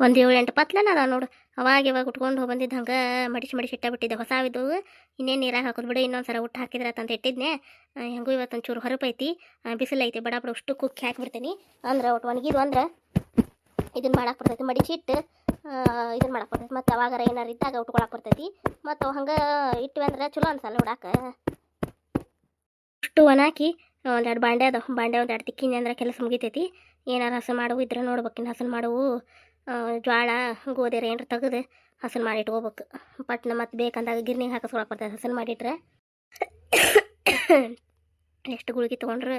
ಒಂದು ಏಳು ಎಂಟು ಪತ್ಲನ ಅದಾವ ನೋಡು. ಅವಾಗ ಇವಾಗ ಉಟ್ಕೊಂಡು ಬಂದಿದ್ದು ಹಂಗೆ ಮಡಿಸಿ ಮಡಿಸಿ ಬಿಟ್ಟಿದ್ದೆ. ಹೊಸಾವಿದ್ದು ಇನ್ನೇನು ನೀರಾಗ ಹಾಕೋದು ಬಿಡು, ಇನ್ನೊಂದು ಸಲ ಹುಟ್ಟು ಹಾಕಿದ್ರೆ ಅಂತ ಇಟ್ಟಿದ್ನೆ. ಹೆಂಗೂ ಇವತ್ತು ಒಂಚೂರು ಹೊರಪೈತಿ. ಬಿಸಿಲು ಐತಿ ಬಡ ಬಡ ಅಷ್ಟು ಕುಕ್ಕಿ ಹಾಕಿಬಿಡ್ತೀನಿ. ಅಂದ್ರೆ ಒಟ್ಟು ಒಣಗಿದ್ವು ಅಂದ್ರೆ ಇದನ್ನು ಮಾಡಕ್ಕೆ ಬರ್ತೈತಿ. ಮಡಿಸಿ ಇಟ್ಟು ಇದನ್ನು ಮಾಡಕ್ಕೆ ಬರ್ತೈತಿ. ಮತ್ತು ಅವಾಗಾರ ಏನಾರು ಇದ್ದಾಗ ಉಟ್ಕೊಳಕ್ಕೆ ಬರ್ತೈತಿ. ಮತ್ತು ಹಂಗೆ ಇಟ್ವಿ ಅಂದ್ರೆ ಚಲೋ ಅನ್ಸಲ್ಲ ಉಡಾಕೆ ಅಷ್ಟು ಒಣಾಕಿ ಒಂದೆರಡು ಬಾಂಡೆ ಅದು ಬಾಂಡೆ ಒಂದೆರಡು ತಿಕ್ಕಿನಿ ಅಂದ್ರೆ ಕೆಲಸ ಮುಗಿತೈತಿ. ಏನಾರು ಹಸು ಮಾಡುವು ಇದ್ರೆ ನೋಡ್ಬೇಕಿನ ಹಸನ್ ಮಾಡುವು. ಜ್ವಾಳ, ಗೋಧಿ ಏನಾರ ತೆಗೆದು ಹಸನ್ ಮಾಡಿ ಇಟ್ಕೋಬೇಕು. ಪಟ್ನ ಮತ್ತು ಬೇಕಂದಾಗ ಗಿರ್ನಿಗೆ ಹಾಕಿಸ್ಕೊಳಕ್ಕೆ ಬರ್ತದೆ. ಹಸನ್ ಮಾಡಿಟ್ರೆ ಎಷ್ಟು ಗುಳಿಗೆ ತೊಗೊಂಡ್ರೆ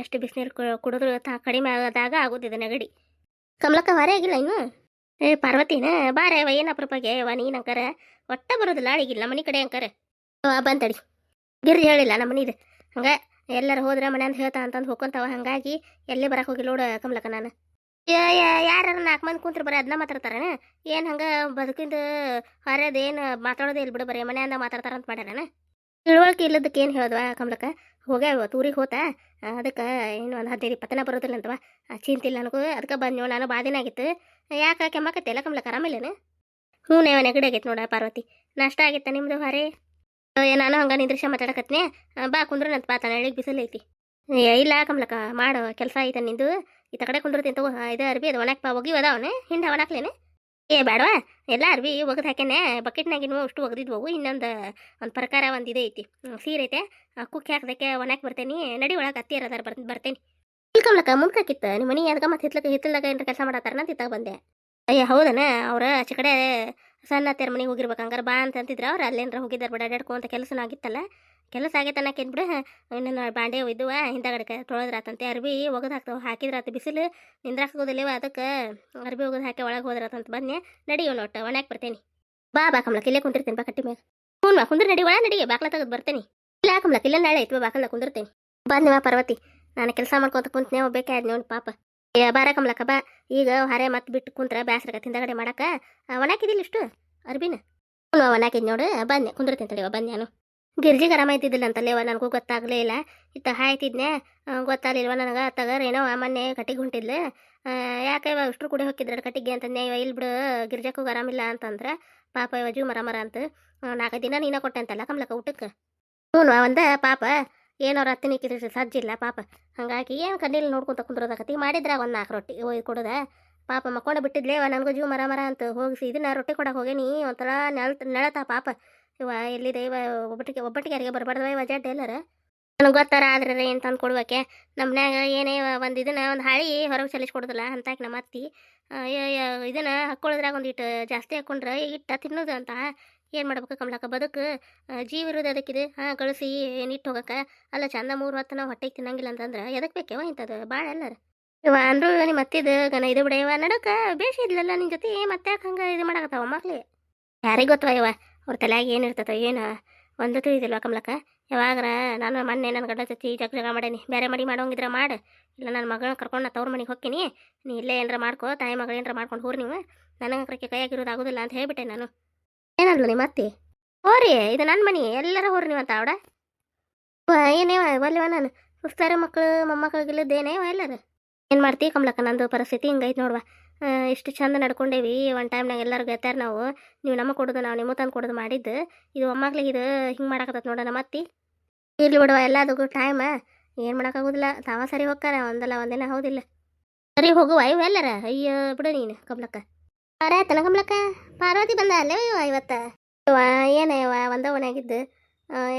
ಎಷ್ಟು ಬಿಸಿನೀರು ಕುಡಿದ್ರೆ ತಾ, ಕಡಿಮೆ ಆದಾಗ ಆಗೋದಿದೆ ನೆಗಡಿ ಕಮಲಕ್ಕ ವಾರೇ ಆಗಿಲ್ಲ ಇನ್ನು? ಏ, ಪಾರ್ವತಿನ ಬಾರೇ ಅವ ಏನು ಅಪ್ರೂಪಗೆ ಅವ ನೀನು ಅಂಕರ? ಒಟ್ಟ ಬರೋದಿಲ್ಲ ಅಡಿಗಿಲ್ಲ ಮನೆ ಕಡೆ ಅಂಕರ. ಬಂತಡಿ ಗಿರ್ಜಿ ಹೇಳಿಲ್ಲ ನಮ್ಮ ಮನಿದು. ಹಂಗೆ ಎಲ್ಲರೂ ಹೋದ್ರೆ ಮನೆ ಅಂತ ಹೇಳ್ತಾ ಅಂತಂದು ಹೋಗ್ಕೊಂತಾವ ಹಂಗಾಗಿ ಎಲ್ಲೇ ಬರಕ್ಕೆ ಹೋಗಿಲ್ಲ ನೋಡು ಕಮಲಕ್ಕ ನಾನು. ಯಾರು ನಾಲ್ಕು ಮಂದಿ ಕುಂತ್ರು ಬರೀ ಅದನ್ನ ಮಾತಾಡ್ತಾರನ? ಏನು ಹಂಗೆ ಬದುಕಿಂದ ಹೊರದು ಏನು ಮಾತಾಡೋದೇ ಇಲ್ಲ ಬಿಡು ಬರೀ ಮಾತಾಡ್ತಾರ ಅಂತ ಮಾಡ್ಯಾರನ? ತಿಳುವಳಿಕೆ ಇಲ್ಲದಕ್ಕೆ ಏನು ಹೇಳ್ದವ ಕಮಲಕ್ಕ? ಹೋಗ್ಯಾವ ಊರಿಗೆ ಹೋತ? ಅದಕ್ಕೆ ಏನು ಒಂದು ಹದಿನೈದು ಇಪ್ಪತ್ತನ ಬರೋದಿಲ್ಲ ಅಂತವ? ಚಿಂತಿಲ್ಲ ನನಗೂ, ಅದಕ್ಕೆ ಬಂದು ನಾನು ಬಾದಿನ ಆಗಿತ್ತು. ಯಾಕೆ ಕೆಮ್ಮಕತ್ತಿಲ್ಲ ಕಮಲಕ್ಕ ಆರಾಮಿಲ್ಲೇನು ಹ್ಞೂ ನೇವ ನೆಗಡಿ ಆಗೈತೆ ನೋಡ ಪಾರ್ವತಿ. ನಾಷ್ಟ ಆಗಿತ್ತ ನಿಮ್ಮದು ಹೊರೆ? ನಾನು ಹಂಗೆ ನಿಂದ್ರಿಸ ಮಾತಾಡಕತ್ತಿನಿ ಬಾ ಕುಂದ್ರನಂತ, ಬಾ ತನಳಿಗೆ ಬಿಸಿಲು ಐತಿ ಇಲ್ಲ ಕಮಲಕ್ಕ, ಮಾಡೋ, ಕೆಲಸ ಐತೆ ನಿಂದು. ಈತ ತಕಡೆ ಕುಂದಿರ್ತೀನಿ ತಗೋ. ಆ, ಇದು ಅರ್ಬಿ ಅದು ಒಣಕ್ಪ ಒಗಿ ಅದಾವನೆ ಹಿಂದೆ ಒಣಕ್ಲೇನೆ ಏ ಬೇಡವಾ ಎಲ್ಲ ಅರ್ಬಿ ಒಗದು ಹಾಕ್ಯಾನೆ. ಬಕೆಟ್ನಾಗಿನೂ ಅಷ್ಟು ಒಗದಿದ್ವು ಇನ್ನೊಂದು ಒಂದು ಪ್ರಕಾರ ಒಂದು ಇದು ಐತಿ. ಸೀರೆ ಐತೆ. ಕುಕ್ಕಿ ಹಾಕ್ದಕ್ಕೆ ಒಣಕ್ಕೆ ಬರ್ತೇನೆ. ನಡಿ ಒಳಗೆ ಹತ್ತಿ ಅದಾರ ಬರ್ ಬರ್ತೇನೆ. ಇಲ್ಲಿ ಮುಂದಕ್ಕಿತ್ತ? ನಿಮ್ಮ ಮನೆ ಅದಕ್ಕೆ ಮತ್ತೆ ಹಿತ್ಲಕ್ಕೆ ಹಿತ್ತಲ್ದಾಗ ಏನಾರ ಕೆಲಸ ಮಾಡತ್ತಾರನ ಅಂತ ಇತ್ತಾಗ ಬಂದೆ. ಅಯ್ಯ ಹೌದನ? ಅವ್ರ ಆಚೆ ಕಡೆ ಸಣ್ಣ ತೆರ ಮನೆಗೆ ಹೋಗಿರ್ಬೇಕು ಹಂಗಾರೆ ಬಾ ಅಂತ ಅಂತಿದ್ರು ಅವ್ರು. ಅಲ್ಲೇನಾರ ಹೋಗಿದ್ದಾರೆ ಬಿಡ ಕೆಲಸ ಕೆಲಸನೂ ಆಗಿತ್ತಲ್ಲ. ಕೆಲಸ ಆಗೈತೆ ಅನ್ನಕೇನು ಬಿಡು ಇನ್ನೇನು ಬಾಂಡೆ ಒಯ್ದುವ, ಹಿಂದಗಡೆ ತೊಳೆದ್ರಾತಂತೆ. ಅರ್ಬಿ ಒಗದು ಹಾಕ್ತಾವ. ಹಾಕಿದ್ರಾತ ಬಿಸಿಲು ನಿಂದ್ರಾಕೋದಿಲ್ಲವ ಅದಕ್ಕೆ. ಅರ್ಬಿ ಒಗದು ಹಾಕಿ ಒಳಗೆ ಹೋದ್ರಾತಂತ ಬನ್ನಿ. ನಡಿಯೋ ನೋಟ ಒಣಕ್ಕೆ ಬರ್ತೇನೆ. ಬಾ ಬಾ ಕಮಲಕ್ಕೆ, ಇಲ್ಲೇ ಕುಂತಿರ್ತೇನೆ ಬಾ ಕಟ್ಟಿ ಮೇಲೆ ಹ್ಞೂ ಕುಂದ್ರ ನಡಿ ಒಳ ನಡಿ. ಬಾಕ್ಲ ತೆಗೆದು ಬರ್ತೇನೆ. ಇಲ್ಲ ಕಮಲಕ್ಕೆ, ಇಲ್ಲ ನಾಳೆ ಐತಿ ಬಾಕಲ ಕುಂದಿರ್ತೇನೆ. ಬಂದ್ನಿವ ಪರ್ವತಿ. ನಾನು ಕೆಲಸ ಮಾಡ್ಕೊತ ಕುಂತ್ನೇ ಬೇಕಾದ್ ನೋಡಿ ಪಾಪ. ಬಾರ ಕಮಲಕ್ಕ, ಬಾ. ಈಗ ಹರೆ ಮತ್ತೆ ಬಿಟ್ಟು ಕುಂತ್ರ ಬ್ಯಾಸ್ರಕ ತಿಂದಗಡೆ ಮಾಡಕ. ಒಣಾಕಿದಿಲ್ಲ ಇಷ್ಟು ಅರ್ಬಿನ? ಹ್ಞೂ ಒಣಾಕಿದ್ ನೋಡು. ಬನ್ನಿ, ಕುಂದಿರ್ತೇನೆ ತಡಿವ ಬನ್ನಿ ನಾನು. ಗಿರ್ಜಿಗೆ ಆರಾಮ ಐತಿದ್ದಿಲ್ಲ ಅಂತಲ್ಲೇವ ನನಗೂ ಗೊತ್ತಾಗಲೇ ಇಲ್ಲ. ಇತ್ತ ಹಾಯ್ತಿದ್ನೆ ಗೊತ್ತಾಗಲಿಲ್ವ ನನಗೆ? ತಗರ್ ಏನೋ ಮೊನ್ನೆ ಕಟ್ಟಿಗೆ ಹೊಂಟಿದ್ಲು ಯಾಕೆ ಇವ ಅಷ್ಟು ಕೂಡ ಹೋಗಿದ್ರೆ ಕಟ್ಟಿಗೆ ಅಂತಂದೆ ಇವ ಇಲ್ಲಿ ಬಿಡು ಗಿರ್ಜಕ್ಕೂ ಆರಾಮಿಲ್ಲ ಅಂತಂದ್ರೆ ಪಾಪ ಇವ ಜೀವ ಮರ ಮರ ಅಂತ. ನಾಲ್ಕು ದಿನ ನೀನ ಕೊಟ್ಟೆ ಅಂತಲ್ಲ ಕಮಲಕ್ಕ ಊಟಕ್ಕೆ? ಹ್ಞೂ ಒಂದ ಪಾಪ. ಏನೋ ರತ್ತಿನ ಇಕ್ಕಿದ್ರೆ ಸಜ್ಜಿಲ್ಲ ಪಾಪ. ಹಂಗಾಗಿ ಏನು ಕಣ್ಣೀಲಿ ನೋಡ್ಕೊಂತ ಕತ್ತಿ ಮಾಡಿದ್ರೆ ಒಂದು ನಾಲ್ಕು ರೊಟ್ಟಿ ಒಯ್ದು ಕೊಡೋದ. ಪಾಪ ಮಕ್ಕೊಂಡು ಬಿಟ್ಟಿದ್ಲೇವ ನನಗೂ ಜೀವ ಮರ ಮರ ಅಂತ. ಹೋಗಿಸಿ, ಇದನ್ನ ರೊಟ್ಟಿ ಕೊಡಕ್ಕೆ ಹೋಗೇನಿ. ಒಂಥರ ನೆಳ ನೆಳತ ಪಾಪ. ಇವ ಎಲ್ಲಿದೆ? ಇವ ಒಬ್ಬಟ್ಟಿಗೆ ಒಬ್ಬಟ್ಟಿಗೆ ಯಾರಿಗೆ ಬರಬಾರ್ದವ ಇವ ಜಡ್ ಎಲ್ಲರ? ನನಗೆ ಗೊತ್ತಾರ ಆದ್ರೆ ಏನು ತಂದು ಕೊಡ್ಬೇಕೆ ನಮ್ಮ ಮನ್ಯಾಗ ಏನೇ ಒಂದು ಇದನ್ನ ಒಂದು ಹಾಳಿ ಹೊರಗೆ ಚಲಿಸಿ ಕೊಡೋದಿಲ್ಲ ಅಂತಾಕೆ ನಮ್ಮ ಅತ್ತಿ. ಇದನ್ನು ಹಾಕ್ಕೊಳ್ಳೋದ್ರಾಗ ಒಂದು ಇಟ್ಟು ಜಾಸ್ತಿ ಹಾಕ್ಕೊಂಡ್ರೆ ಇಟ್ಟ ತಿನ್ನೋದು ಅಂತ. ಏನು ಮಾಡ್ಬೇಕು ಕಮಲಕ್ಕ? ಬದುಕು ಜೀವ ಇರೋದು ಅದಕ್ಕಿದೆ ಹಾಂ, ಕಳಿಸಿ ಏನಿಟ್ಟು ಹೋಗಕ್ಕೆ? ಅಲ್ಲ, ಚಂದ ಮೂರು ಹೊತ್ತು ನಾವು ಹೊಟ್ಟೆಗೆ ತಿನ್ನಂಗಿಲ್ಲ ಅಂತಂದ್ರೆ ಎದಕ್ಕೆ ಬೇಕೇವ ಇಂಥದ್ದು? ಭಾಳ ಎಲ್ಲರ. ಇವ ಅಂದ್ರು ನಿಮ್ಮ ಅತ್ತಿದ ಗನ ಇದು ಬಿಡ. ಇವ ನಡಕ ಬೇಷ ಇದ್ಲಲ್ಲ ನಿನ್ನ ಜೊತೆ? ಮತ್ತೆ ಯಾಕೆ ಹಂಗೆ ಇದು ಮಾಡಕತ್ತಾವ ಮಕ್ಳಿಗೆ ಯಾರಿಗೆ ಗೊತ್ತವ ಇವ? ಅವ್ರ ತಲೆಯಾಗ ಇರ್ತೈತೋ ಏನು? ಒಂದು ತಿಳಿದಿಲ್ವ ಕಮಲಕ್ಕ? ಯಾವಾಗ್ರ ನಾನು ಮೊನ್ನೆ ನನ್ನ ಗಂಡ ಜೊತೆ ಜಗ ಜಗ ಮಾಡೇನಿ. ಬೇರೆ ಮಡಿ ಮಾಡೋಂಗಿದ್ರೆ ಮಾಡು. ಇಲ್ಲ ನನ್ನ ಮಗಳನ್ನ ಕರ್ಕೊಂಡು ನಾ ತವ್ರ ಮನೆಗೆ ಹೋಗ್ತೀನಿ ನೀ ಇಲ್ಲೇ ಏನಾರ ಮಾಡ್ಕೋ, ತಾಯಿ ಮಗಳು ಏನಾರ ಮಾಡ್ಕೊಂಡು ಹೋರಿ ನೀವು. ನನಗೆ ಕೈಯಾಗಿರೋದು ಆಗೋದಿಲ್ಲ ಅಂತ ಹೇಳ್ಬಿಟ್ಟೆ ನಾನು. ಏನಂದ್ಲು ನಿಮ್ಮ ಅತ್ತಿ? ಹೋರಿ, ಇದು ನನ್ನ ಮನೆ. ಎಲ್ಲರ ಹೋರಿ ನೀವು ಅಂತ ಅವಡ ಏನೇ ಒಲ್ಲೆವ ನಾನು. ಸುಸ್ತಾರ ಮಕ್ಕಳು ಮೊಮ್ಮಕ್ಕಳಿಗಿಲ್ಲದೇನೇವ ಎಲ್ಲರ? ಏನು ಮಾಡ್ತಿ ಕಮಲಕ್ಕ, ನಂದು ಪರಿಸ್ಥಿತಿ ಹಿಂಗೈತೆ ನೋಡ್ವಾ. ಇಷ್ಟು ಚಂದ ನಡ್ಕೊಂಡೇವಿ. ಒನ್ ಟೈಮ್ನಾಗ ಎಲ್ಲರೂ ಗೆತ್ತಾರ ನಾವು, ನೀವು ನಮಗೆ ಕೊಡೋದು, ನಾವು ನಿಮ್ಮ ತಂದು ಕೊಡೋದು ಮಾಡಿದ್ದು. ಇದು ಒಮ್ಮಕ್ಳಿಗೆ ಇದು ಹಿಂಗೆ ಮಾಡಕತ್ತ ನೋಡ ನಮ್ಮ ಅತ್ತಿ ಇರ್ಲಿ ಬಿಡುವ ಎಲ್ಲದಕ್ಕೂ ಟೈಮ ಏನು ಮಾಡೋಕ್ಕಾಗೋದಿಲ್ಲ. ತಾವ ಸರಿ ಹೋಗ್ಕಾರ ಒಂದಲ್ಲ ಒಂದಿನ ಹೌದಿಲ್ಲ. ಸರಿ ಹೋಗುವ, ಇವು ಎಲ್ಲರ? ಅಯ್ಯೋ, ಬಿಡು ನೀನು, ಕಮಲಕ್ಕ. ತನ ಕಮಲಕ್ಕ? ಪಾರ್ವತಿ ಬಂದ ಅಲ್ಲೇ ಇವ ಇವತ್ತ? ಇವ, ಏನೇ ಒಂದ ಒಣಗಿದ್ದು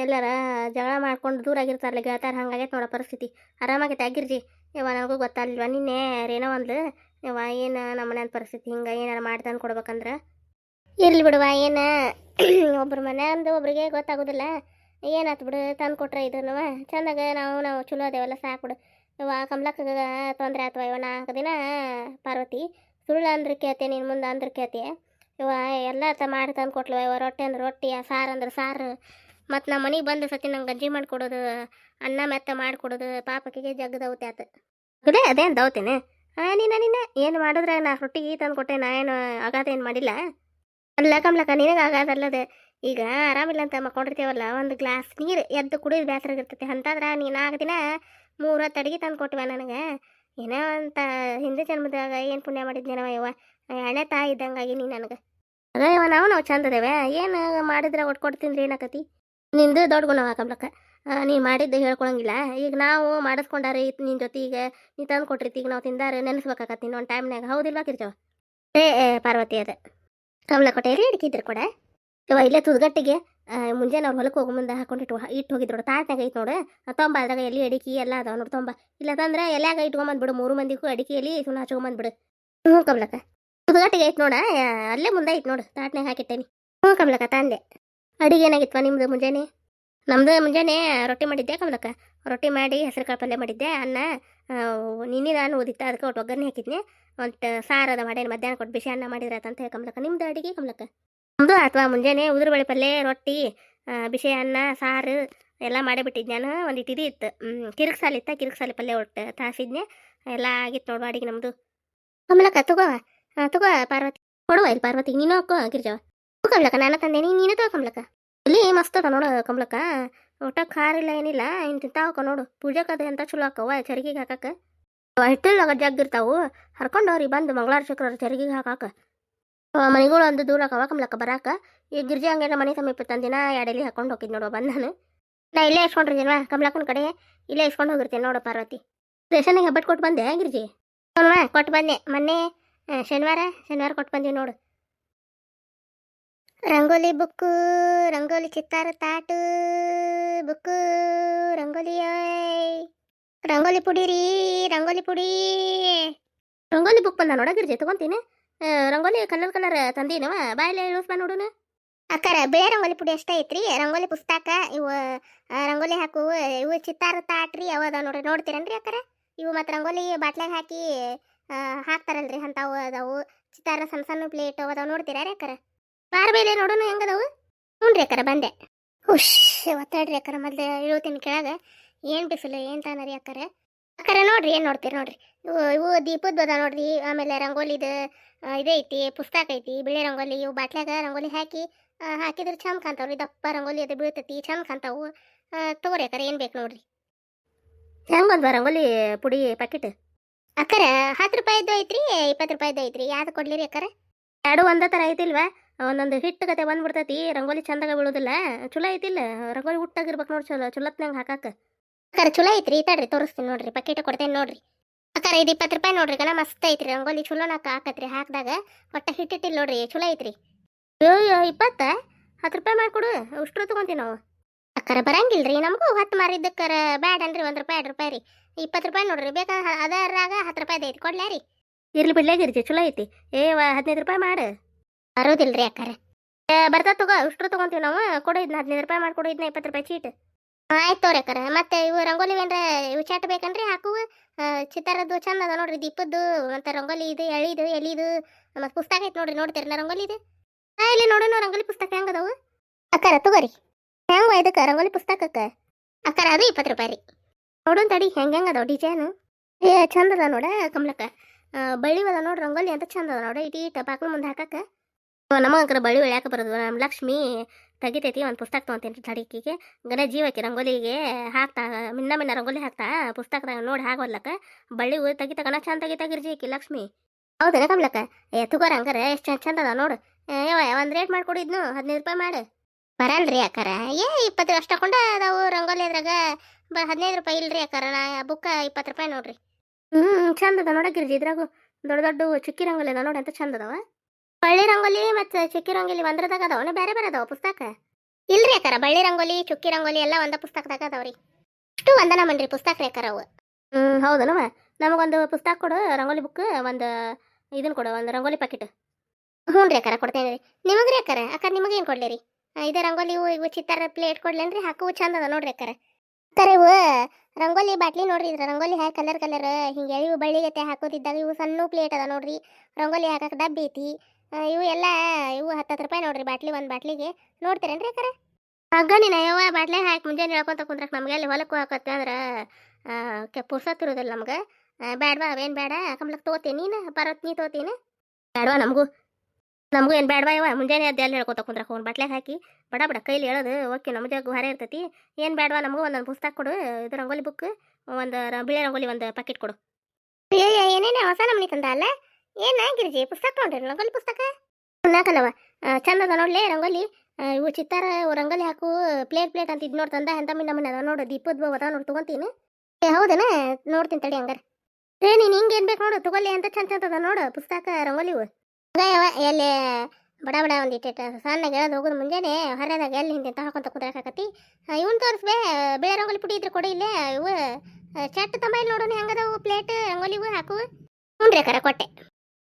ಎಲ್ಲರ ಜಗಳ ಮಾಡ್ಕೊಂಡು ದೂರ ಆಗಿರ್ತಾರಲ್ಲ ಗೆಳತಾರ ಹಂಗಾಗೈತೆ ನೋಡೋ ಪರಿಸ್ಥಿತಿ. ಆರಾಮಾಗೈತೆ ಆಗಿರ್ಜಿ ಇವ ನನಗೂ ಗೊತ್ತಾಗಲಿಲ್ವ, ನಿನ್ನೆ ಏನೋ ಒಂದು ಇವ ಏನು ನಮ್ಮ ಮನೆ ಪರಿಸ್ಥಿತಿ ಹಿಂಗೆ? ಏನಾರ ಮಾಡಿ ತಂದು ಕೊಡ್ಬೇಕಂದ್ರೆ? ಇರಲಿ ಬಿಡುವ, ಏನು? ಒಬ್ರು ಮನೆ ಅಂದು ಒಬ್ರಿಗೆ ಗೊತ್ತಾಗೋದಿಲ್ಲ. ಏನಾಯ್ತು ಬಿಡು, ತಂದು ಕೊಟ್ರೆ ಇದನ್ನು ಚಂದಾಗ ನಾವು ನಾವು ಚಲೋ ಅದೇವಲ್ಲ, ಸಾಕು ಇವ ಕಮಲಕ್ಕ ತೊಂದರೆ ಆಯ್ತವ ಇವ ನಾಲ್ಕು ದಿನ ಪಾರ್ವತಿ. ಸುಳ್ಳು ಅಂದ್ರೆ ಕೇಳ್ತೆ ನಿನ್ನ ಮುಂದೆ ಅಂದ್ರೆ ಕೇಳ್ತೆ. ಇವ ಎಲ್ಲ ತ ಮಾಡಿ ತಂದು ಕೊಟ್ಲವ ಇವ ರೊಟ್ಟಿ ಅಂದ್ರೆ ರೊಟ್ಟಿ ಸಾರು ಅಂದ್ರೆ ಸಾರು. ಮತ್ತು ನಮ್ಮ ಮನೆಗೆ ಬಂದು ಸತಿ ನಂಗೆ ಗಂಜಿ ಮಾಡಿಕೊಡೋದು, ಅನ್ನ ಮೆತ್ತ ಮಾಡಿಕೊಡೋದು ಜಗ್ಗ ದೌತೆ ಆತು. ಅದೇ ಅದೇನು ದವತೇನೆ ಹಾಂ ನೀನ ನಿನ್ನ. ಏನು ಮಾಡಿದ್ರೆ ನಾ ರೊಟ್ಟಿ ತಂದು ಕೊಟ್ಟೆ, ನಾ ಏನು ಆಘಾತ ಏನು ಮಾಡಿಲ್ಲ? ಅಲ್ಲ ಕಮ್ಲಕ್ಕ, ನಿನಗೆ ಆಗಾದಲ್ಲದೆ ಈಗ ಆರಾಮಿಲ್ಲ ಅಂತ ಮಕ್ಕೊಂಡಿರ್ತೀವಲ್ಲ, ಒಂದು ಗ್ಲಾಸ್ ನೀರು ಎದ್ದು ಕುಡಿದು ಬೇಸರ ಇರ್ತೈತಿ. ಅಂತಂದ್ರೆ ನೀನು ನಾಲ್ಕು ದಿನ ಮೂರು ಹೊತ್ತು ಅಡುಗೆ ತಂದು ಕೊಟ್ಟಿವ ನನಗೆ. ಏನೋ ಅಂತ ಹಿಂದೆ ಜನ್ಮದಾಗ ಏನು ಪುಣ್ಯ ಮಾಡಿದ್ನೇನವ ಯವ್ವ ಎಣ್ಣೆ ತಾಯಿ ಇದ್ದಂಗಾಗಿ ನೀನು ನನಗೆ. ಅದೇ ಇವ ನಾವು ನಾವು ಚಂದ ಅದೇವೆ ಏನು ಮಾಡಿದ್ರೆ ಒಟ್ಟು ರೀ ಏನಾಕತಿ? ನಿಂದು ದೊಡ್ಡ ಗುಣವ ಕಮ್ಲಕ್ಕ. ನೀ ಮಾಡಿದ್ದು ಹೇಳ್ಕೊಳಂಗಿಲ್ಲ. ಈಗ ನಾವು ಮಾಡಿಸ್ಕೊಂಡಾರೆ ನಿನ್ನ ಜೊತೆ ಈಗ ನೀ ತಂದು ಕೊಟ್ಟಿರ್ತೀಗ ನಾವು ತಿಂದಾರೆ ನೆನೆಸ್ಬೇಕಾಗತ್ತೆ ಇನ್ನೊಂದು ಟೈಮ್ನಾಗ ಹೌದಿಲ್ವಾ ಕಿರ್ಜವ ಏ ಪಾರ್ವತಿ ಅದ. ಕಮಲ ಕೊಟ್ಟೆ ಎಲ್ಲಿ ಹಿಡ್ಕಿದ್ರು ಕೂಡ? ಇವ ಇಲ್ಲೇ ತುದ್ಗಟ್ಟಿಗೆ. ಮುಂಜಾನೆ ಅವ್ರು ಹೊಲಕ್ಕೆ ಹೋಗೋ ಮುಂದೆ ಹಾಕೊಂಡಿಟ್ಟು ಇಟ್ಟು ಹೋಗಿದ್ರು ತಾಟ್ನಾಗ ಐತೆ ನೋಡು. ತೊಂಬ ಅದ್ರಾಗ ಎಲ್ಲಿ ಅಡಿಕೆ ಎಲ್ಲ ಅದಾವ ನೋಡು ತೊಂಬ. ಇಲ್ಲ ತಂದ್ರೆ ಎಲ್ಯಾಗ ಇಟ್ಕೊಂಬಂದ್ಬಿಡು ಮೂರು ಮಂದಿಗೂ ಅಡಿಕೆಯಲ್ಲಿ ಸುಮ್ಮನೆ ಹಚ್ಕೊಂಬಂದ್ಬಿಡು ಹ್ಞೂ ಕಮಲಕ್ಕ. ತುದ್ಗಟ್ಟಿಗೆ ಐತೆ ನೋಡ. ಅಲ್ಲೇ ಮುಂದೆ ಐತೆ ನೋಡು. ತಾಟ್ನಾಗ ಹಾಕಿಟ್ಟೇನಿ. ಹ್ಞೂ ಕಮಲಕ್ಕ, ತಂದೆ. ಅಡಿಗೆ ಏನಾಗಿತ್ವ ನಿಮ್ದು ಮುಂಜಾನೆ? ನಮ್ದು ಮುಂಜಾನೆ ರೊಟ್ಟಿ ಮಾಡಿದ್ದೆ ಕಮಲಕ್ಕ. ರೊಟ್ಟಿ ಮಾಡಿ ಹೆಸರು ಕಾಳು ಪಲ್ಯ ಮಾಡಿದ್ದೆ, ಅನ್ನ ನಿನ್ನೆ ನಾನು ಓದಿತ್ತ ಅದಕ್ಕೆ ಒಟ್ಟು ಒಗ್ಗರಣೆ ಹಾಕಿದ್ನೆ. ಒಂದು ಸಾರು ಅದ ಮಾಡೇನಿ ಮಧ್ಯಾಹ್ನ ಕೊಟ್ಟು ಬಿಸಿ ಅನ್ನ ಮಾಡಿದ್ರಾತ ಅಂತ ಹೇಳಿ ಕಮಲಕ್ಕ. ನಿಮ್ದು ಅಡಿಗೆ ಕಮಲಕ್ಕ? ನಮ್ದು ಅಥವಾ ಮುಂಜಾನೆ ಉದುರು ಪಲ್ಲೆ ಪಲ್ಯ, ರೊಟ್ಟಿ ಬಿಸಿ ಅನ್ನ, ಸಾರು ಎಲ್ಲ ಮಾಡಿಬಿಟ್ಟಿದ್ದೆ ನಾನು. ಒಂದು ಇಟ್ಟಿದ್ದು ಇತ್ತು ಕಿರಿಕ್ ಸಾಲ ಇತ್ತ, ಕಿರಿಕ್ ಸಾಲಿ ಪಲ್ಯ ಒಟ್ಟು ತಾಸಿದ್ನೆ. ಎಲ್ಲ ಆಗಿತ್ತು ನೋಡುವ ಅಡಿಗೆ ನಮ್ಮದು ಕಮಲಕ್ಕ ತಗೋ ತಗೋ ಪಾರ್ವತಿ. ಕೊಡುವ ಇಲ್ಲಿ ಪಾರ್ವತಿ, ನೀನು ಹಾಕೋ ಗಿರ್ಜವ. ಕಮಲಕ್ಕ, ನಾನು ತಂದೇನಿ, ನೀನು ತಗೋ ಕಮಲಕ್ಕ. ಇಲ್ಲಿ ಮಸ್ತ್ ಅದ ನೋಡು ಕಮಲಕ್ಕ ಊಟ ಖಾರ ಇಲ್ಲ ಏನಿಲ್ಲ. ಇನ್ನು ತಿಂತಾವಕ್ಕ ನೋಡು. ಪೂಜೆಗೆ ಎಂತ ಚಲೋ ಆಕವ ಚರಿಗಿಗೆ ಹಾಕಕ್ಕ ಇರ್ತಾವು. ಹರ್ಕೊಂಡವ್ರಿ ಬಂದು ಮಂಗಳಾರ, ಶುಕ್ರವಾರ ಚರಿಗಿಗೆ ಹಾಕಾಕ. ಮನೆಗಳು ಒಂದು ದೂರ ಆಕವ ಕಮಲಕ್ಕ ಬರಾಕ. ಈ ಗಿರ್ಜಿ ಹಂಗೇನ ಮನೆ ಸಮೀಪ ತಂದಿನ ಎಡೆಲಿ ಹಾಕೊಂಡು ಹೋಗಿದ್ ನೋಡು ಬಂದ್ ನಾನು. ನಾ ಇಲ್ಲೇ ಇಸ್ಕೊಂಡಿರ್ತೀನವಾ ಕಮಲಕ್ಕನ ಕಡೆ. ಇಲ್ಲೇ ಇಸ್ಕೊಂಡು ಹೋಗಿರ್ತೀನಿ ನೋಡು ಪಾರ್ವತಿ. ರೇಷನ್ಗೆ ಹಬ್ಬಟ್ಟು ಕೊಟ್ಟು ಬಂದೆ, ಗಿರ್ಜಿ? ಕೊಟ್ಟು ಬಂದೆ. ಮೊನ್ನೆ ಶನಿವಾರ ಶನಿವಾರ ಕೊಟ್ಟು ಬಂದೀವಿ ನೋಡು. ರಂಗೋಲಿ ಬುಕ್ಕು, ರಂಗೋಲಿ ಚಿತ್ತಾರ ತಾಟು, ಬುಕ್ಕು, ರಂಗೋಲಿ. ರಂಗೋಲಿ ಪುಡಿ ರೀ ರಂಗೋಲಿ ಪುಡಿ. ರಂಗೋಲಿ ಬುಕ್ ಬಂದ ನೋಡ ಗಿರ್ಜಿ, ತಗೊಂತೀನಿ. ರಂಗೋಲಿ ಕಲರ್ ಕಲರ್ ತಂದೀನವ, ಬಾಯಲ್ಲಿ ಯೂಸ್ ಮಾಡಿ ನೋಡೋಣ ಅಕ್ಕಾರ ಬೇರೆ ರಂಗೋಲಿ ಪುಡಿ ಅಷ್ಟೇ ಐತ್ರಿ? ರಂಗೋಲಿ ಪುಸ್ತಕ, ಇವು ರಂಗೋಲಿ ಹಾಕು ಇವು ಚಿತ್ತಾರ ತಾಟ್ರಿ, ಅವ ಅದಾವ ನೋಡ್ರಿ, ನೋಡ್ತೀರೇನ್ರಿ ಅಕ್ಕಾರ? ಇವು ಮತ್ತು ರಂಗೋಲಿ ಬಾಟ್ಲಾಗ ಹಾಕಿ ಹಾಕ್ತಾರಲ್ರಿ, ಅಂಥವು ಅದಾವು. ಚಿತ್ತಾರ ಸಣ್ಣ ಸಣ್ಣ ಪ್ಲೇಟ್ ಅದಾವ ನೋಡ್ತೀರಾ ರೀ ಅಕ್ಕಾರ? ಬಾರ ನೋಡೋನು ನೋಡೋಣ ಹೆಂಗದವು? ಹ್ಞೂ ರೀ ಅಕ್ಕಾರ ಬಂದೆ. ಹುಷ್ ಒತ್ತಾಡ್ರಿ ಅಕ್ಕರ ಮೊದ್ಲು ಇಳುತ್ತೀನಿ ಕೆಳಗೆ. ಏನು ಬಿಸಿಲು ಏನು ತಾನರಿ ಅಕ್ಕಾರ? ಅಕ್ಕರ ನೋಡ್ರಿ ಏನು ನೋಡ್ತೀರಿ ನೋಡ್ರಿ. ಇವು ಇವು ದೀಪದ ಬದ ನೋಡ್ರಿ ಆಮೇಲೆ ರಂಗೋಲಿದು ಇದೈತಿ ಇದು ಐತಿ ಪುಸ್ತಕ ಐತಿ ಬಿಳಿ ರಂಗೋಲಿ. ಇವು ಬಾಟ್ಲಾಗ ರಂಗೋಲಿ ಹಾಕಿ ಹಾಕಿದ್ರೆ ಚಂದ ಕಾಣ್ತಾವ್ರಿ. ದಪ್ಪ ರಂಗೋಲಿ ಅದು ಬೀಳ್ತೈತಿ ಚಂದ ಕಾಣ್ತಾವು. ತಗೋರಿ ಅಕ್ಕರ ಏನು ಬೇಕು ನೋಡ್ರಿ. ಹೆಂಗೆ ಒಂದು ರಂಗೋಲಿ ಪುಡಿ ಪ್ಯಾಕೆಟ್ ಅಕ್ಕರ ಹತ್ತು ರೂಪಾಯಿದ್ದು ಐತ್ರಿ ಇಪ್ಪತ್ತು ರೂಪಾಯಿದ್ದು ಐತ್ರಿ. ಯಾವ್ದು ಕೊಡ್ಲಿರಿ ಅಕ್ಕರ? ಎರಡು ಒಂದೇ ಥರ ಐತಿಲ್ವಾ? ಒಂದೊಂದು ಹಿಟ್ಟು ಕತೆ ಬಂದ್ಬಿಡ್ತೈತಿ, ರಂಗೋಲಿ ಚಂದಾಗ ಬೀಳೋದಿಲ್ಲ. ಚಲೋ ಐತಿಲ್ಲ, ರಂಗೋಲಿ ಹುಟ್ಟಾಗಿರ್ಬೇಕು ನೋಡಿ ಚಲೋ ಚಲೋತ್ನಂಗೆ ಹಾಕಾಕ. ಅಕ್ಕಾರ ಚಲೋ ಐತ್ರಿ ತಡ್ರಿ ತೋರಿಸ್ತೀನಿ ನೋಡ್ರಿ ಪ್ಯಾಕೆಟ್ ಕೊಡ್ತೇನೆ ನೋಡ್ರಿ. ಅಕ್ಕಾರ ಇದು ಇಪ್ಪತ್ತು ರೂಪಾಯಿ ನೋಡ್ರಿ ಗಣ ಮಸ್ತ್ ಐತ್ರಿ, ರಂಗೋಲಿ ಚಲೋ ನಾಕ ಹಾಕತ್ರಿ, ಹಾಕಿದಾಗ ಒಟ್ಟ ಹಿಟ್ಟಿಟ್ಟಿಲ್ಲ ನೋಡ್ರಿ, ಚಲೋ ಐತ್ರಿ. ಅಯ್ಯೋ ಇಪ್ಪತ್ತ? ಹತ್ತು ರೂಪಾಯಿ ಮಾಡ್ಕೊಡು ಅಷ್ಟು ತೊಗೊಂತೀವಿ ನಾವು. ಅಕ್ಕಾರ ಬರಂಗಿಲ್ರಿ, ನಮಗೂ ಹತ್ತು ಮಾರಿದ್ದಕ್ಕರ ಬ್ಯಾಡ್ ಅನ್ರಿ ಒಂದು ರೂಪಾಯಿ, ಎರಡು ರೂಪಾಯಿ ರೀ. ಇಪ್ಪತ್ತು ರೂಪಾಯಿ ನೋಡ್ರಿ, ಬೇಕಾ ಅದರಾಗ ಹತ್ತು ರೂಪಾಯಿ ಐತಿ ಕೊಡ್ಲಾ ರೀ? ಇರ್ಲಿ ಬಿಡ್ಲೇ ಗಿರ್ಜಿ, ಚಲೋ ಐತಿ. ಏ ಹದಿನೈದು ರೂಪಾಯಿ ಮಾಡು. ಬರೋದಿಲ್ರಿ ಅಕ್ಕಾರ. ಬರ್ತಾ ತಗೋ ಅಷ್ಟು ತಗೊಂತೀವಿ ನಾವು. ಕೊಡು ಇದನ್ನ ಹದಿನೈದು ರೂಪಾಯಿ ಮಾಡ್ಕೊಡು ಇದನ್ನ ಇಪ್ಪತ್ತು ರೂಪಾಯಿ ಚೀಟ್. ಆಯ್ತು ತೋರಿ ಅಕ್ಕಾರ. ಮತ್ತೆ ಇವು ರಂಗೋಲಿ ಏನ್ರ ಇವು ಚಾಟ್ ಬೇಕನ್ರಿ ಹಾಕು ಆ, ಚಿತ್ತಾರದ್ದು ಚಂದ ಅದ ನೋಡ್ರಿ ದೀಪದ್ದು ಮತ್ತೆ ರಂಗೋಲಿ ಇದು ಎಳಿದು ಎಲಿದು ಮತ್ತೆ ಪುಸ್ತಕ ಐತೆ ನೋಡ್ರಿ ನೋಡ್ತೀರಲ್ಲ ರಂಗೋಲಿ ಇದು? ಇಲ್ಲಿ ನೋಡೋಣ ರಂಗೋಲಿ ಪುಸ್ತಕ ಹೆಂಗದವು ಅಕ್ಕಾರ ತಗೋರಿ. ಹೆಂಗ ಇದಕ್ಕೆ ರಂಗೋಲಿ ಪುಸ್ತಕಕ್ಕೆ? ಅಕ್ಕಾರ ಅದು ಇಪ್ಪತ್ತು ರೂಪಾಯಿ ರೀ. ನೋಡೋಣ ತಡಿ ಹೆಂಗೆ ಹೆಂಗೆ ಅದಾವ ಡಿಸೈನು? ಏ ಚಂದ ಅದ ನೋಡ ಕಮಲಕ್ಕ. ಬಳ್ಳಿ ಅದ ನೋಡ್ರಿ ರಂಗೋಲಿ ಅಂತ ಚಂದ ಅದ ನೋಡ ಇಟಿ ಇಟ್ಟು ಬಾಕ್ಲು ಮುಂದೆ ಹಾಕಕ್ಕೆ. ನಮಗಂಕರ ಬಳ್ಳಿ ಬೆಳ್ಯಾಕ ಬರೋದು? ನಮ್ಮ ಲಕ್ಷ್ಮಿ ತೆಗಿತೈತಿ, ಒಂದು ಪುಸ್ತಕ ತೊಗೊಂತೀನಿ ತಡಿಕಿಗೆ ಗಣ ಜೀವಕ್ಕೆ ರಂಗೋಲಿಗೆ ಹಾಕ್ತಾ, ಮಿನ್ನ ಮಿನ್ನ ರಂಗೋಲಿ ಹಾಕ್ತಾ ಪುಸ್ತಕದಾಗ ನೋಡಿ ಹಾಕೋದ್ಲಕ್ಕ ಬಳ್ಳಿ ಊರು ತೆಗಿತಕನ ಚಂದ ತೆಗಿತಾಗಿರ್ಜಿಕಿ ಲಕ್ಷ್ಮಿ. ಹೌದೇನ ಕಮ್ಲಕ್ಕ? ಏ, ತಗೋರ ಹಂಗಾರೆ, ಎಷ್ಟು ಚಂದ ಅದ ನೋಡು. ಯಾವ ಒಂದು ರೇಟ್ ಮಾಡ್ಕೊಡಿದ್ನು, ಹದಿನೈದು ರೂಪಾಯಿ ಮಾಡು. ಬರಲ್ರಿ ಅಕ್ಕಾರ. ಏ, ಇಪ್ಪತ್ತು ಅಷ್ಟು ತಗೊಂಡ ಅದಾವು ರಂಗೋಲಿ ಅದ್ರಾಗ. ಬ, ಹದಿನೈದು ರೂಪಾಯಿ ಇಲ್ರಿ ಅಕ್ಕಾರ, ನಾ ಬುಕ್ಕ ಇಪ್ಪತ್ತು ರೂಪಾಯಿ ನೋಡ್ರಿ. ಹ್ಞೂ ಚಂದ ಅದ ನೋಡಕ್ಕಿರ್ಜಿ ಇದ್ರಾಗು. ದೊಡ್ಡ ದೊಡ್ಡ ಚುಕ್ಕಿ ರಂಗೋಲಿ ಅದ ನೋಡಿ ಅಂತ ಚಂದ ಅದಾವ. ಬಳ್ಳಿ ರಂಗೋಲಿ ಮತ್ತು ಚುಕ್ಕಿ ರಂಗೋಲಿ ಒಂದ್ರದಾಗ ಅದಾವನ ಬೇರೆ ಬೇರೆ ಅದಾವ ಪುಸ್ತಕ? ಇಲ್ರಿ ಅಕ್ಕಾರ ಬಳ್ಳಿ ರಂಗೋಲಿ ಚುಕ್ಕಿ ರಂಗೋಲಿ ಎಲ್ಲ ಒಂದ ಪುಸ್ತಕದಾಗ ಅದಾವ್ರಿ ಅಷ್ಟು ಒಂದನ ಮನ್ರಿ ಪುಸ್ತಕ ರೀ ಅಕ್ಕಾರ ಅವು. ಹ್ಞೂ ಹೌದನವ ನಮಗೊಂದು ಪುಸ್ತಕ ಕೊಡು ರಂಗೋಲಿ ಬುಕ್ ಒಂದು ಇದನ್ನ ಕೊಡು ಒಂದು ರಂಗೋಲಿ ಪ್ಯಾಕೆಟ್ ಹ್ಞೂ ರೀ ಅಕ್ಕಾರ ಕೊಡ್ತೇನೆ ರೀ. ನಿಮಗೆ ರೀ ಅಕ್ಕಾರ ಅಕ್ಕ ನಿಮಗೆ ಏನು ಕೊಡ್ಲಿ ರೀ? ಇದೇ ರಂಗೋಲಿ ಇವು ಇವು ಚಿತ್ತಾರ ಪ್ಲೇಟ್ ಕೊಡ್ಲೇನ್ರಿ ಹಾಕು ಚಂದ ಅದ ನೋಡ್ರಿ ಅಕ್ಕಾರ. ಅಕ್ಕಾರ ಇವು ರಂಗೋಲಿ ಬಾಟ್ಲಿ ನೋಡ್ರಿ ಇದ್ರ ರಂಗೋಲಿ ಹಾಕಿ ಕಲರ್ ಕಲರ್ ಹಿಂಗೆ ಇವು ಬಳ್ಳಿಗತೆ ಹಾಕೋತಿದ್ದಾಗ ಇವು ಸಣ್ಣ ಪ್ಲೇಟ್ ಅದ ನೋಡ್ರಿ. ರಂಗೋಲಿ ಹಾಕಕ್ಕೆ ಡಬ್ಬಿ ಐತಿ. ಇವು ಎಲ್ಲ, ಇವು ಹತ್ತತ್ತು ರೂಪಾಯಿ ನೋಡ್ರಿ ಬಾಟ್ಲಿ, ಒಂದು ಬಾಟ್ಲಿಗೆ. ನೋಡ್ತೀರೇನ್ರಿ ಖರೆ ಹಗ್ಗ ನೀನು ಯಾವ ಬಾಟ್ಲೆ ಹಾಕಿ ಮುಂಜಾನೆ ಹೇಳ್ಕೊಂತ ಕುಂದ್ರಕ್ಕೆ ನಮಗೆ ಅಲ್ಲಿ ಹೊಲಕ್ಕೆ ಹಾಕತ್ತೆ ಅಂದ್ರೆ ಕೆ, ಪುರ್ಸತ್ ಇರೋದಿಲ್ಲ ನಮ್ಗೆ. ಬೇಡವಾ ಅವೇನು ಬೇಡ ಕಮ್ಲಕ್ಕೆ ತಗೋತೀನಿ ನೀನು ಬರತ್ ನೀ ತಗೋತೀನಿ ಬೇಡವಾ ನಮಗೂ. ನಮಗೂ ಏನು ಬೇಡವಾ ಇವ, ಮುಂಜಾನೆ ಅದು ಎಲ್ಲಿ ಹೇಳ್ಕೊತ ಕುಂದ್ರಕ್ಕೆ ಒಂದು ಬಾಟ್ಲೆ ಹಾಕಿ. ಬಡ ಬಡ ಕೈಲಿ ಹೇಳೋದು, ಓಕೆ ನಮ್ಮ ಜಾಗ ಹೊರ ಇರ್ತೈತಿ. ಏನು ಬೇಡವಾ ನಮಗೂ, ಒಂದೊಂದು ಪುಸ್ತಕ ಕೊಡು, ಇದು ರಂಗೋಲಿ ಬುಕ್ ಒಂದು ರ- ಬಿಳಿ ರಂಗೋಲಿ ಒಂದು ಪ್ಯಾಕೆಟ್ ಕೊಡು. ಏನೇನೇ ಹೊಸ ನಮ್ನಿ ತಂದ ಅಲ್ಲ? ಏನ ಗಿರಿಜಿ ಪುಸ್ತಕ ನೋಡ್ರಿ ರಂಗೋಲಿ ಪುಸ್ತಕ. ನಾಕಲ್ಲವ ಚಂದ ಅದ ನೋಡ್ಲಿ ರಂಗೋಲಿ. ಇವು ಚಿತ್ತಾರ ರಂಗೋಲಿ ಹಾಕು, ಪ್ಲೇಟ್ ಪ್ಲೇಟ್ ಅಂತ ಇದು ನೋಡಿ, ತಂದ ಎಂತ ಮಿನ್ನ ಮಿನ್ನ ಅದ ನೋಡು, ದೀಪದ ಅದ ನೋಡಿ, ತಗೊಂತೀನಿ. ಏ, ಹೌದೇನ? ನೋಡ್ತೀನಿ ತಡಿ ಹಂಗಾರ. ಏ, ನೀನು ಹಿಂಗೆ ಏನು ಬೇಕು ನೋಡು, ತಗೊಳ್ಳಿ ಅಂತ ಚಂದ ಚಂದ ಅದ ನೋಡು, ಪುಸ್ತಕ, ರಂಗೋಲಿ ಇವು. ಯಾವ ಎಲ್ಲಿ, ಬಡ ಬಡ ಒಂದು ಇಟ್ಟಿಟ್ಟು ಸಣ್ಣಗೆ ಹೇಳೋದು ಹೋಗೋದು ಮುಂಜಾನೆ, ಹರಿಯದಾಗ ಎಲ್ಲಿ ಹಿಂದೆ ಹಾಕೊಂತ ಕುದ್ರಾಕತಿ ಇವನ್ ತೋರಿಸ್ಬೇ ಬೇರೆ ರಂಗೋಲಿ ಪುಡಿ ಇದ್ರೆ ಕೊಡಿ, ಇಲ್ಲೇ, ಇವು ಚಟ್ ತಂಬೈಲ್ ನೋಡೋಣ ಹೆಂಗದವು, ಪ್ಲೇಟ್, ರಂಗೋಲಿ ಇವು ಹಾಕು. ಹ್ಞೂ ಕರ ಕೊಟ್ಟೆ.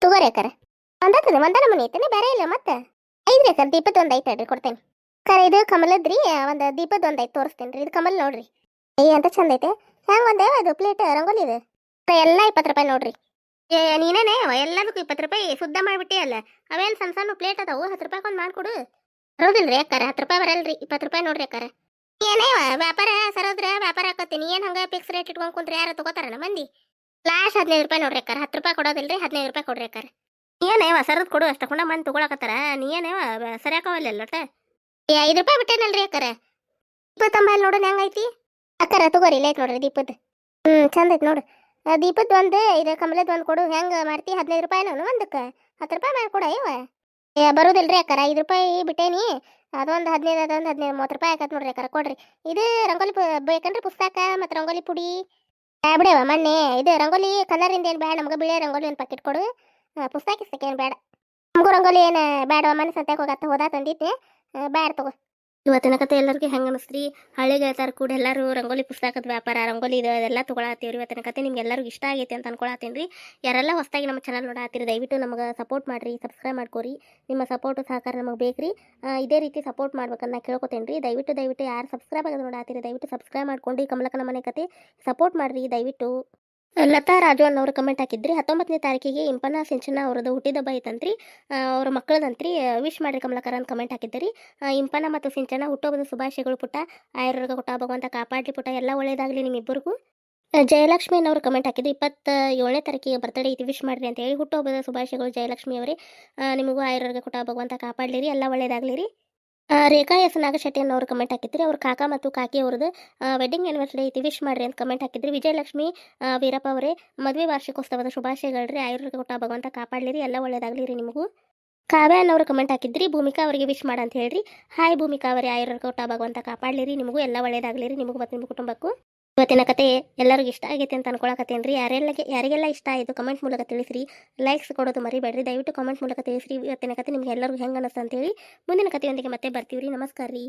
ತಗೋರಿ ಅಕ್ಕಾರ. ಒಂದಾತದ ಒಂದನ ಮನೆ ಐತೇನೆ, ಬೇರೆ ಇಲ್ಲ ಮತ್ತೆ. ಐದ್ರಿ ಅಕ್ಕಾರ ದೀಪದ ಒಂದು ಐತೆ ಹೇಳ್ರಿ ಕೊಡ್ತೇನೆ. ಕರೆ ಇದು ಕಮಲದ್ರಿ ಒಂದು ದೀಪದ ಒಂದು ಐತೆ ತೋರಿಸ್ತೇನೆ ರೀ, ಇದು ಕಮಲ್ ನೋಡ್ರಿ. ಏ ಅಂತ ಚಂದ ಐತೆ. ಹೆಂಗ್ ಒಂದೇ ಅದು ಪ್ಲೇಟ್, ರಂಗೋಲಿ ಇದು? ಎಲ್ಲಾ ಇಪ್ಪತ್ತು ರೂಪಾಯಿ ನೋಡ್ರಿ. ಏ, ನೀನೇನೆ ಎಲ್ಲದಕ್ಕೂ ಇಪ್ಪತ್ತು ರೂಪಾಯಿ ಶುದ್ಧ ಮಾಡಿಬಿಟ್ಟೆ ಅಲ್ಲ. ಅವೇನು ಸಣ್ಣ ಸಣ್ಣ ಪ್ಲೇಟ್ ಅದಾವು, ಹತ್ತು ರೂಪಾಯಿ ಒಂದು ಮಾಡ್ಕೊಡು. ಬರೋದಿಲ್ರಿ ಅಕ್ಕಾರ, ಹತ್ತು ರೂಪಾಯಿ ಬರಲ್ರಿ, ಇಪ್ಪತ್ತು ರೂಪಾಯಿ ನೋಡ್ರಿ ಅಕ್ಕಾರ. ಏನೇ ವ್ಯಾಪಾರ ಸರೋದ್ರ, ವ್ಯಾಪಾರ ಆಕತ್ತೀನಿ ಏನು ಹಂಗೆ ಫಿಕ್ಸ್ ರೇಟ್ ಇಟ್ಕೊಂಡು ಕುಂತ್ರೆ, ಯಾರು ತಗೋತಾರನ ಮಂದಿ? ಲಾಸ್ಟ್ ಹದಿನೈದು ರೂಪಾಯಿ ನೋಡ್ರಿ ಅಕ್ಕಾರ. ಹತ್ತು ರೂಪಾಯಿ ಕೊಡೋದಿಲ್ರಿ ಹದಿನೈದು ರೂಪಾಯಿ ಕೊಡ್ರಿ ಅಕ್ಕಾರ. ಏನೇವ ಸರದ್ ಕೊಡು ಅಷ್ಟ ಕುಂಡ ಮಂದಿ ತಗೊಳಕತ್ತಾರ. ನೀ ಏನೇವ ಸರಿಯಾಕವಲ್ಲ ಒಟ್ಟ? ಏ ಐದು ರೂಪಾಯಿ ಬಿಟ್ಟೇನಲ್ರಿ ಅಕ್ಕಾರ? ಇಪ್ಪತ್ತೊಂಬೈಲ್ ನೋಡೋಣ ಹೆಂಗೈತಿ ಅಕ್ಕಾರ ತಗೋರಿ ಇಲ್ಲ ಐತೆ ನೋಡ್ರಿ ದೀಪದ. ಹ್ಞೂ ಚಂದ ಐತಿ ನೋಡು. ದೀಪದ್ ಒಂದು ಇದು ಕಮಲದ ಒಂದು ಕೊಡು. ಹೆಂಗೆ ಮಾಡ್ತಿ? ಹದಿನೈದು ರೂಪಾಯಿ ನಾನು ಒಂದಕ್ಕೆ. ಹತ್ತು ರೂಪಾಯಿ ಮಾಡ್ಕೊಡ ಇವ ಏ ಬರೋದಿಲ್ರಿ ಅಕ್ಕಾರ ಐದು ರೂಪಾಯಿ ಬಿಟ್ಟೇನಿ. ಅದೊಂದು ಹದಿನೈದು ಅದೊಂದು ಹದಿನೈದು ಮೂವತ್ತು ರೂಪಾಯಿ ಆಗತ್ತೆ ನೋಡ್ರಿ ಅಕ್ಕಾರ ಕೊಡ್ರಿ. ಇದು ರಂಗೋಲಿ ಪು ಬೇಕಂದ್ರೆ ಪುಸ್ತಕ ಮತ್ತು ರಂಗೋಲಿ ಪುಡಿ. ಬಿಡವ ಮೊನ್ನೆ ಇದು ರಂಗೋಲಿ ಕಲರಿಂದ ಏನು ಬೇಡ, ನಮ್ಗೆ ಬಿಳಿ ರಂಗೋಲಿ ಒಂದು ಪ್ಯಾಕೆಟ್ ಕೊಡು. ಪುಸ್ತಕ ಏನು ಬೇಡ. ನಮಗೂ ರಂಗೋಲಿ ಏನು ಬೇಡ ಮನೆ ಸಂತ್ಯಾಗ ಹೋಗತ್ತ ಹೋದ ತಂದಿದ್ದೆ ಬೇಡ ತಗೋ. ಇವತ್ತಿನ ಕತೆ ಎಲ್ಲರಿಗೂ ಹೆಂಗೆ ಅನಿಸ್ತ್ರಿ? ಹಳ್ಳಿ ಗೆಳತಾರ ಕೂಡ ಎಲ್ಲರೂ ರಂಗೋಲಿ ಪುಸ್ತಕದ ವ್ಯಾಪಾರ, ರಂಗೋಲಿ ಇದು ಅದೆಲ್ಲ ತೊಗೊಳತ್ತೀವ್ರಿ ಇವತ್ತಿನ ಕತೆ. ನಿಮ್ಗೆ ಎಲ್ಲರಿಗೂ ಇಷ್ಟ ಆಗೈತೆ ಅಂತ ಅನ್ಕೊಳತ್ತೀನಿ ರೀ ಯಾರೆಲ್ಲ ಹೊಸದಾಗಿ ನಮ್ಮ ಚಾನಲ್ ನೋಡತ್ತೀರಿ, ದಯವಿಟ್ಟು ನಮಗೆ ಸಪೋರ್ಟ್ ಮಾಡಿರಿ ಸಬ್ಸ್ಕ್ರೈಬ್ ಮಾಡ್ಕೋರಿ. ನಿಮ್ಮ ಸಪೋರ್ಟ್ ಸಹಕಾರ ನಮಗೆ ಬೇಕ್ರಿ. ಇದೇ ರೀತಿ ಸಪೋರ್ಟ್ ಮಾಡ್ಬೇಕಂತ ಕೇಳ್ಕೊತೇನೆ ರೀ ದಯವಿಟ್ಟು ದಯವಿಟ್ಟು ಯಾರು ಸಬ್ಸ್ಕ್ರೈಬ್ ಆಗೋದು ನೋಡತ್ತೀರಿ, ದಯವಿಟ್ಟು ಸಬ್ಸ್ಕ್ರೈಬ್ ಮಾಡ್ಕೊಂಡು ಈ ಮನೆ ಕತೆ. ಸಪೋರ್ಟ್ ಮಾಡಿರಿ, ದಯವಿಟ್ಟು. ಲತಾ ರಾಜು ಅನ್ನೋರು ಕಮೆಂಟ್ ಹಾಕಿದ್ರಿ. ಹತ್ತೊಂಬತ್ತನೇ ತಾರೀಕಿಗೆ ಇಂಪನ ಸಿಂಚನ ಅವ್ರದ್ದು ಹುಟ್ಟಿದಬ್ಬ ಐತಂತ್ರಿ. ಅವ್ರ ಮಕ್ಕಳದಂತ್ರಿ ವಿಶ್ ಮಾಡ್ರಿ ಕಮಲಕರ ಅಂತ ಕಮೆಂಟ್ ಹಾಕಿದ್ರಿ ಇಂಪನಾ ಮತ್ತು ಸಿಂಚನ ಹುಟ್ಟೋಬದ ಶುಭಾಶಯಗಳು ಪುಟ್ಟ. ಆಯುರ್ವರ್ಗ ಕೊಟ್ಟ ಭಗವಂತ ಕಾಪಾಡ್ಲಿ ಪುಟ್ಟ. ಎಲ್ಲ ಒಳ್ಳೇದಾಗಲಿ ನಿಮ್ಮಿಬ್ಬರಿಗೂ. ಜಯಲಕ್ಷ್ಮಿ ಅನ್ನೋರು ಕಮೆಂಟ್ ಹಾಕಿದ್ದು ಇಪ್ಪತ್ತ ಏಳನೇ ತಾರೀಕಿಗೆ ಬರ್ತಡೇ ಐತಿ. ವಿಶ್ ಮಾಡ್ರಿ ಅಂತ ಹೇಳಿ ಹುಟ್ಟುಹಬ್ಬದ ಶುಭಾಶಯಗಳು ಜಯಲಕ್ಷ್ಮಿ ಅವರೇ. ನಿಮಗೂ ಆಯುರ್ವರ್ಗ ಕೊಟ್ಟ ಭಗವಂತ ಕಾಪಾಡಲಿರಿ. ಎಲ್ಲ ಒಳ್ಳೇದಾಗಲಿ ರೀ ಆ, ರೇಖಾ ಎಸ್ ನಾಗಶೆಟ್ಟಿ ಅನ್ನೋರು ಕಮೆಂಟ್ ಹಾಕಿದ್ರಿ. ಅವ್ರ ಕಾಕ ಮತ್ತು ಕಾಕಿ ಅವ್ರದ್ದು ವೆಡ್ಡಿಂಗ್ ಆನಿವರ್ಸರಿ ಐತಿ ವಿಶ್ ಮಾಡ್ರಿ ಅಂತ ಕಮೆಂಟ್ ಹಾಕಿದ್ರಿ. ವಿಜಯಲಕ್ಷ್ಮಿ ವೀರಪ್ಪ ಅವರೇ, ಮದುವೆ ವಾರ್ಷಿಕೋತ್ಸವದ ಶುಭಾಶಯಗಳ್ರಿ. ಆಯುರ್ವೇದ ಕೊಟ್ಟ ಭಗವಂತ ಕಾಪಾಡಲಿರಿ. ಎಲ್ಲ ಒಳ್ಳೇದಾಗಲಿ ರೀ ನಿಮಗೂ. ಕಾವ್ಯ ಅನ್ನೋರು ಕಮೆಂಟ್ ಹಾಕಿದ್ರಿ. ಭೂಮಿಕಾ ಅವರಿಗೆ ವಿಶ್ ಮಾಡ ಅಂತ ಹೇಳ್ರಿ. ಹಾಯ್ ಭೂಮಿಕಾ ಅವರೇ, ಆಯುರ್ವೇದ ಕೊಟ್ಟ ಭಗವಂತ ಕಾಪಾಡಲಿರಿ. ನಿಮಗೂ ಎಲ್ಲ ಒಳ್ಳೇದಾಗಲಿ ರೀ. ನಿಮಗೂ ಮತ್ತು ನಿಮ್ಮ ಕುಟುಂಬಕ್ಕೂ. ಇವತ್ತಿನ ಕತೆ ಎಲ್ಲರಿಗೂ ಇಷ್ಟ ಆಗೈತೆ ಅಂತ ಅನ್ಕೊಳಕತ್ತೇನೆ ರೀ ಯಾರೆಲ್ಲ ಯಾರಿಗೆಲ್ಲ ಇಷ್ಟ ಆಯಿತು ಕಮೆಂಟ್ ಮೂಲಕ ತಿಳಿಸ್ರಿ. ಲೈಕ್ಸ್ ಕೊಡೋದು ಮರಿಬೇಡ್ರಿ. ದಯವಿಟ್ಟು ಕಮೆಂಟ್ ಮೂಲಕ ತಿಳಿಸ್ರಿ. ಇವತ್ತಿನ ಕತೆ ನಿಮ್ಗೆ ಎಲ್ಲರಿಗೂ ಹೆಂಗೆ ಅನಿಸ್ತು ಅಂತೇಳಿ ಮುಂದಿನ ಕಥೆಯೊಂದಿಗೆ ಮತ್ತೆ ಬರ್ತೀವಿ ರೀ ನಮಸ್ಕಾರ ರೀ